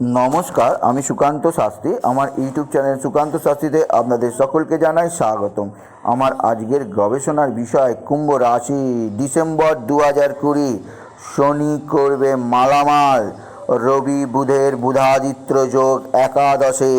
নমস্কার, আমি সুকান্ত শাস্ত্রী। আমার ইউটিউব চ্যানেল সুকান্ত শাস্ত্রীতে আপনাদের সকলকে জানাই স্বাগতম। আমার আজকের গবেষণার বিষয়, কুম্ভ রাশি, ডিসেম্বর দু হাজার কুড়ি। শনি করবে মালামাল, রবি বুধের বুধাদিত্য যোগ একাদশে।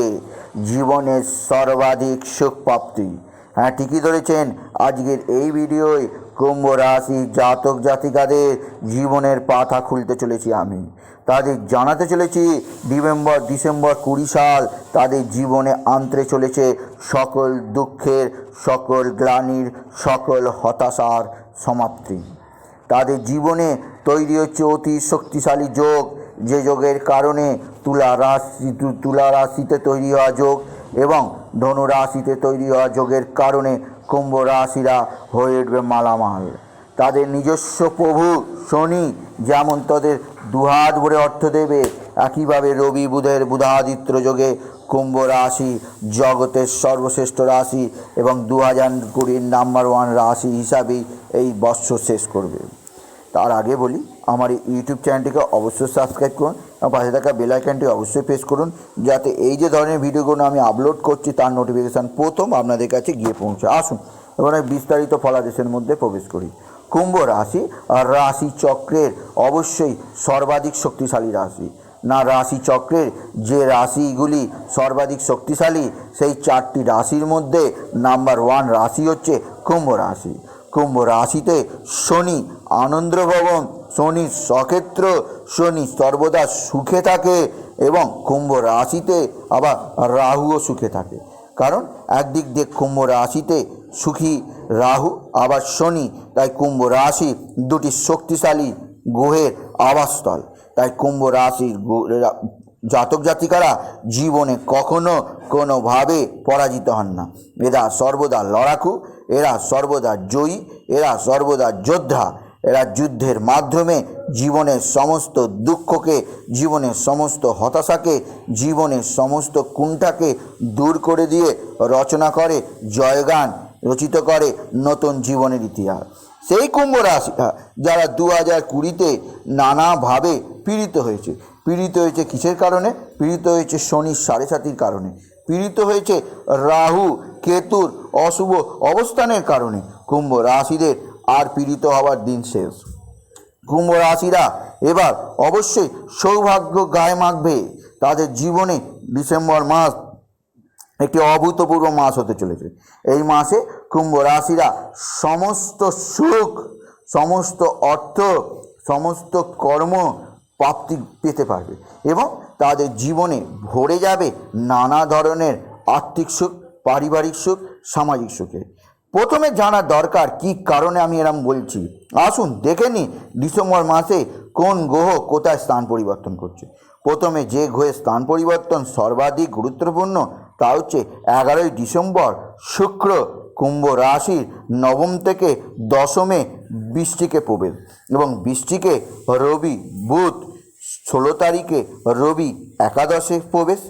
জীবনের সর্বাধিক সুখ প্রাপ্তি। হ্যাঁ ঠিকই ধরেছেন। আজকের এই ভিডিওয় কুম্ভ রাশি জাতক জাতিকাদের জীবনের পাতা খুলতে চলেছি আমি। তাদের জানাতে চলেছি, ডিসেম্বর ডিসেম্বর কুড়ি সাল তাদের জীবনে আনতে চলেছে সকল দুঃখের, সকল গ্লানির, সকল হতাশার সমাপ্তি। তাদের জীবনে তৈরি হচ্ছে অতি শক্তিশালী যোগ। যে যোগের কারণে তুলা রাশি তুলা রাশিতে তৈরি হওয়া যোগ এবং ধনু রাশিতে তৈরি হওয়া যোগের কারণে কুম্ভ রাশিরা হয়ে উঠবে মালামাল। তাদের নিজস্ব প্রভু শনি যেমন তাদের দুহাত ভরে অর্থ দেবে, একইভাবে রবি বুধের বুধাদিত্য যোগে কুম্ভ রাশি জগতের সর্বশ্রেষ্ঠ রাশি এবং দু হাজার কুড়ির নাম্বার ওয়ান রাশি হিসাবেই এই বৎসর শেষ করবে। তার আগে বলি, আমার ইউটিউব চ্যানেলটিকে অবশ্যই সাবস্ক্রাইব করুন পাশে থাকা বেল আইকনটি অবশ্যই প্রেস করুন, যাতে এই যে ধরনের ভিডিওগুলো আমি আপলোড করছি, তার নোটিফিকেশান প্রথম আপনাদের কাছে গিয়ে পৌঁছে। আসুন, এবার আমি বিস্তারিত ফলাদেশের মধ্যে প্রবেশ করি। কুম্ভ রাশি আর রাশি চক্রের অবশ্যই সর্বাধিক শক্তিশালী রাশি। না, রাশি চক্রের যে রাশিগুলি সর্বাধিক শক্তিশালী, সেই চারটি রাশির মধ্যে নাম্বার ওয়ান রাশি হচ্ছে কুম্ভ রাশি। কুম্ভ রাশিতে শনি, আনন্দ ভবন শনি সক্ষেত্র, শনি সর্বদা সুখে থাকে এবং কুম্ভ রাশিতে আবার রাহুও সুখে থাকে। কারণ একদিক দিয়ে কুম্ভ রাশিতে সুখী রাহু, আবার শনি, তাই কুম্ভ রাশি দুটি শক্তিশালী গ্রহের আবাসস্থল। তাই কুম্ভ রাশির জাতক জাতিকারা জীবনে কখনো কোনোভাবে পরাজিত হন না। এরা সর্বদা লড়াকু, এরা সর্বদা জয়ী, এরা সর্বদা যোদ্ধা এরা যুদ্ধের মাধ্যমে জীবনের সমস্ত দুঃখকে, জীবনের সমস্ত হতাশাকে, জীবনের সমস্ত কুণ্ঠাকে দূর করে দিয়ে রচনা করে, জয়গান রচিত করে নতুন জীবনের ইতিহাস। সেই কুম্ভ রাশিটা যারা দু হাজার কুড়িতে নানাভাবে পীড়িত হয়েছে। পীড়িত হয়েছে কিসের কারণে? পীড়িত হয়েছে শনির সাড়ে সাতির কারণে। পীড়িত হয়েছে রাহু, কেতুর অশুভ অবস্থানের কারণে। কুম্ভ রাশিদের আর পীড়িত হওয়ার দিন শেষ। কুম্ভ রাশিরা এবার অবশ্যই সৌভাগ্য গায়ে মাখবে। তাদের জীবনে ডিসেম্বর মাস একটি অভূতপূর্ব মাস হতে চলেছে। এই মাসে কুম্ভ রাশিরা সমস্ত সুখ, সমস্ত অর্থ, সমস্ত কর্ম প্রাপ্তি পেতে পারবে এবং তাদের জীবনে ভরে যাবে নানা ধরনের আর্থিক সুখ, পারিবারিক সুখ, সামাজিক সুখে। প্রথমে জানা দরকার কি কারণে আমি এরম বলছি। আসুন, দেখে নিই ডিসেম্বর মাসে কোন গ্রহ কোথায় স্থান পরিবর্তন করছে। প্রথমে যে গ্রহের স্থান পরিবর্তন সর্বাধিক গুরুত্বপূর্ণ তা হচ্ছে এগারোই ডিসেম্বর শুক্র কুম্ভ রাশির নবম থেকে দশমে বৃষ্টিকে প্রবেশ এবং বৃষ্টিকে রবি বুধ ষোলো তারিখে রবি একাদশে প্রবেশ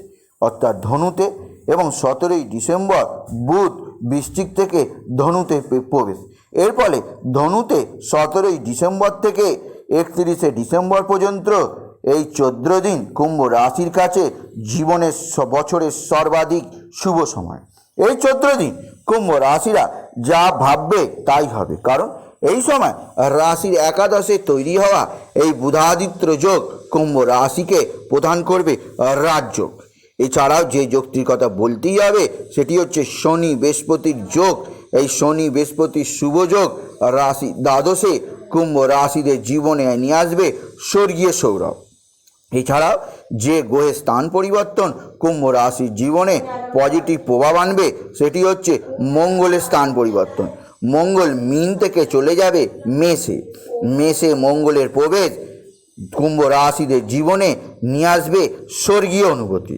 অর্থাৎ ধনুতে এবং সতেরোই ডিসেম্বর বুধ বৃশ্চিক থেকে ধনুতে প্রবেশ। এর ফলে ধনুতে সতেরোই ডিসেম্বর থেকে একত্রিশে ডিসেম্বর পর্যন্ত এই চোদ্দ দিন কুম্ভ রাশির কাছে জীবনের বছরের সর্বাধিক শুভ সময়। এই চোদ্দ দিন কুম্ভ রাশিরা যা ভাববে তাই হবে। কারণ এই সময় রাশির একাদশে তৈরি হওয়া এই বুধাদিত্য যোগ কুম্ভ রাশিকে প্রদান করবে রাজযোগ। এছাড়াও যে যোগটির কথা বলতেই হবে, সেটি হচ্ছে শনি বৃহস্পতির যোগ। এই শনি বৃহস্পতির শুভ যোগ রাশি দ্বাদশে কুম্ভ রাশিদের জীবনে নিয়ে আসবে স্বর্গীয় সৌরভ। এছাড়াও যে গ্রহের স্থান পরিবর্তন কুম্ভ রাশির জীবনে পজিটিভ প্রভাব আনবে, সেটি হচ্ছে মঙ্গলের স্থান পরিবর্তন। মঙ্গল মিন থেকে চলে যাবে মেষে। মেষে মঙ্গলের প্রবেশ কুম্ভ রাশিদের জীবনে নিয়ে আসবে স্বর্গীয় অনুভূতি।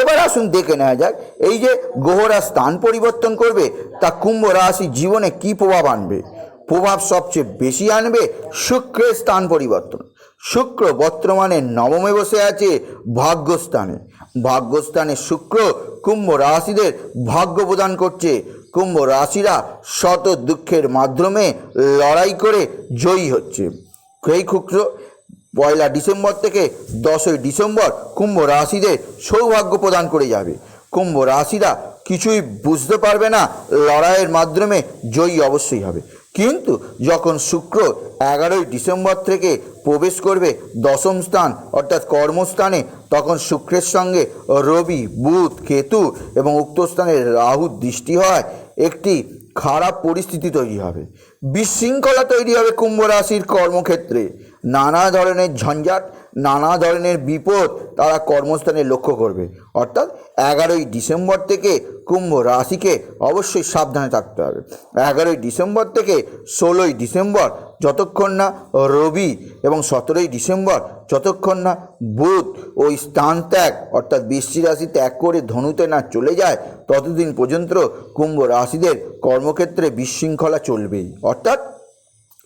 এবার আসুন দেখে নেওয়া যাক, এই যে গ্রহরা স্থান পরিবর্তন করবে, তা কুম্ভ রাশি জীবনে কি প্রভাব আনবে? প্রভাব সবচেয়ে বেশি আনবে শুক্রের স্থান পরিবর্তন। শুক্র বর্তমানে নবমে বসে আছে ভাগ্যস্থানে। ভাগ্যস্থানে শুক্র কুম্ভ রাশিদের ভাগ্য প্রদান করছে। কুম্ভ রাশিরা শত দুঃখের মাধ্যমে লড়াই করে জয়ী হচ্ছে। সেই শুক্র পয়লা ডিসেম্বর থেকে দশই ডিসেম্বর কুম্ভ রাশিদের সৌভাগ্য প্রদান করে যাবে। কুম্ভ রাশিরা কিছুই বুঝতে পারবে না, লড়াইয়ের মাধ্যমে জয়ী অবশ্যই হবে। কিন্তু যখন শুক্র এগারোই ডিসেম্বর থেকে প্রবেশ করবে দশম স্থান, অর্থাৎ কর্মস্থানে, তখন শুক্রের সঙ্গে রবি, বুধ, কেতু এবং উক্ত স্থানে রাহু দৃষ্টি হয়, একটি খারাপ পরিস্থিতি তৈরি হবে। বিশৃঙ্খলা তৈরি হবে কুম্ভ রাশির কর্মক্ষেত্রে। নানা ধরনের ঝঞ্ঝাট, নানা ধরনের বিপদ তারা কর্মস্থানে লক্ষ্য করবে। অর্থাৎ এগারোই ডিসেম্বর থেকে কুম্ভ রাশিকে অবশ্যই সাবধানে থাকতে হবে। এগারোই ডিসেম্বর থেকে ষোলোই ডিসেম্বর যতক্ষণ না রবি এবং সতেরোই ডিসেম্বর, যতক্ষণ না বুধ ওই স্থান ত্যাগ, অর্থাৎ বৃষ্টি রাশি ত্যাগ করে ধনুতে না চলে যায়, ততদিন পর্যন্ত কুম্ভ রাশিদের কর্মক্ষেত্রে বিশৃঙ্খলা চলবেই। অর্থাৎ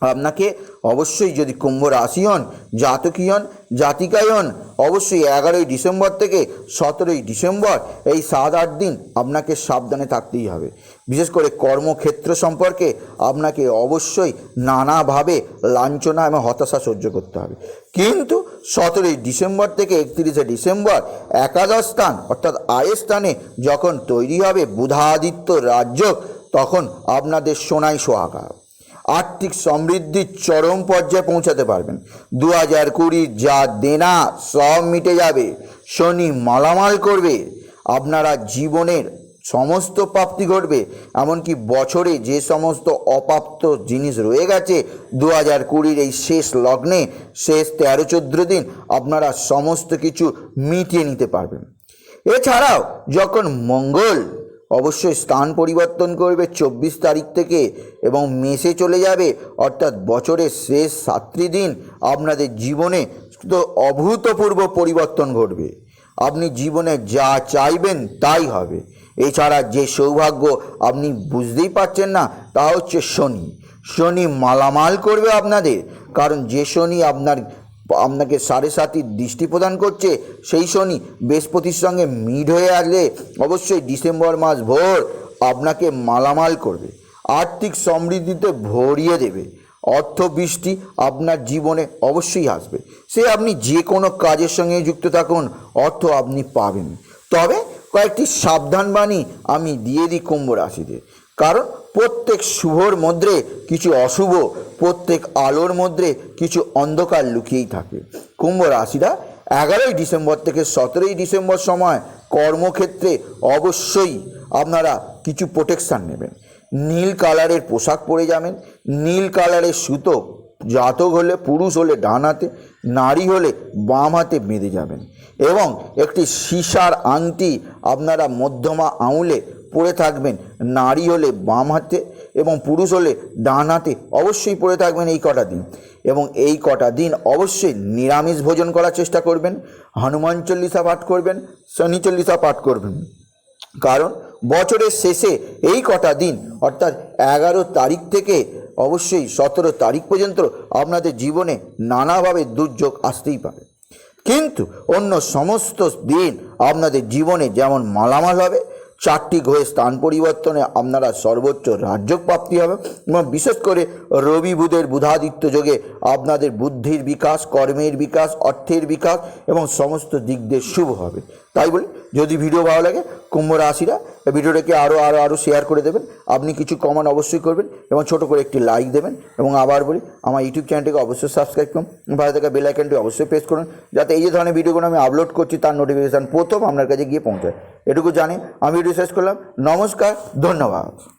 আপনাকে অবশ্যই যদি কুম্ভ রাশি হন, জাতকী হন, জাতিকাই হন, অবশ্যই এগারোই ডিসেম্বর থেকে সতেরোই ডিসেম্বর এই সাত আট দিন আপনাকে সাবধানে থাকতেই হবে। বিশেষ করে কর্মক্ষেত্র সম্পর্কে আপনাকে অবশ্যই নানাভাবে লাঞ্ছনা এবং হতাশা সহ্য করতে হবে। কিন্তু সতেরোই ডিসেম্বর থেকে একত্রিশে ডিসেম্বর একাদশ স্থান অর্থাৎ আয়ের স্থানে যখন তৈরি হবে বুধাদিত্য রাজ্য তখন আপনাদের সোনাই সোহাগা। আর্থিক সমৃদ্ধির চরম পর্যায়ে পৌঁছাতে পারবেন। দু হাজার কুড়ির যা দেনা, সব মিটে যাবে। শনি মালামাল করবে। আপনারা জীবনের সমস্ত প্রাপ্তি ঘটবে। এমনকি বছরে যে সমস্ত অপ্রাপ্ত জিনিস রয়ে গেছে দু হাজার কুড়ির এই শেষ লগ্নে, শেষ তেরো চোদ্দ দিন আপনারা সমস্ত কিছু মিটিয়ে নিতে পারবেন। এছাড়াও, যখন মঙ্গল অবশ্যই স্থান পরিবর্তন করবে চব্বিশ তারিখ থেকে এবং মেসে চলে যাবে। অর্থাৎ বছরের শেষ সাতটি দিন আপনাদের জীবনে তো অভূতপূর্ব পরিবর্তন ঘটবে। আপনি জীবনে যা চাইবেন তাই হবে। এছাড়া যে সৌভাগ্য আপনি বুঝতেই পারছেন না, তা হচ্ছে শনি। শনি মালামাল করবে আপনাদের। কারণ যে শনি আপনার আপনাকে সাড়ে সাতির দৃষ্টি প্রদান করছে, সেই শনি বৃহস্পতির সঙ্গে মিড হয়ে আসলে অবশ্যই ডিসেম্বর মাস ভোর আপনাকে মালামাল করবে, আর্থিক সমৃদ্ধিতে ভরিয়ে দেবে অর্থ বৃষ্টি আপনার জীবনে অবশ্যই আসবে, সে আপনি যে কোনো কাজের সঙ্গে যুক্ত থাকুন, অর্থ আপনি পাবেন। তবে কয়েকটি সাবধান বাণী আমি দিয়ে দিই কুম্ভ রাশিদের কারণ প্রত্যেক শুভর মধ্যে কিছু অশুভ, প্রত্যেক আলোর মধ্যে কিছু অন্ধকার লুকিয়েই থাকে। কুম্ভ রাশিরা এগারোই ডিসেম্বর থেকে সতেরোই ডিসেম্বর সময় কর্মক্ষেত্রে অবশ্যই আপনারা কিছু প্রোটেকশান নেবেন। নীল কালারের পোশাক পরে যাবেন। নীল কালারের সুতো জাতক হলে, পুরুষ হলে ডান হাতে, নারী হলে বাম হাতে বেঁধে যাবেন। এবং একটি সীসার আংটি আপনারা মধ্যমা আঙুলে পরে থাকবেন। নারী হলে বাম হাতে এবং পুরুষ হলে ডান হাতে অবশ্যই পরে থাকবেন এই কটা দিন। এবং এই কটা দিন অবশ্যই নিরামিষ ভোজন করার চেষ্টা করবেন। হনুমান চল্লিশা পাঠ করবেন, শনি চল্লিশা পাঠ করবেন। কারণ বছরের শেষে এই কটা দিন, অর্থাৎ এগারো তারিখ থেকে অবশ্যই সতেরো তারিখ পর্যন্ত আপনাদের জীবনে নানাভাবে দুর্যোগ আসতেই পারে। কিন্তু অন্য সমস্ত দিন আপনাদের জীবনে যেমন মালামাল হবে চারটি গ্রহের স্থান পরিবর্তনে আপনারা সর্বোচ্চ রাজ্য প্রাপ্তি হবে এবং বিশেষ করে রবি বুধের বুধাদিত্য যোগে আপনাদের বুদ্ধির বিকাশ, কর্মের বিকাশ, অর্থের বিকাশ এবং সমস্ত দিক দিয়ে শুভ হবে। তাই বলি, যদি ভিডিও ভালো লাগে, কুম্ভ রাশিরা ভিডিওটাকে আরও আরও আরও শেয়ার করে দেবেন। আপনি কিছু কমেন্ট অবশ্যই করবেন এবং ছোট করে একটি লাইক দেবেন। এবং আবার বলি, আমার ইউটিউব চ্যানেলটিকে অবশ্যই সাবস্ক্রাইব করুন। ভালো থাকা বেল আইকনটি অবশ্যই প্রেস করুন, যাতে এই যে ধরনের ভিডিওগুলো আমি আপলোড করছি, তার নোটিফিকেশান প্রথম আপনার কাছে গিয়ে পৌঁছায়। এটুকু জানি, আমি ভিডিও শেষ করলাম। নমস্কার, ধন্যবাদ।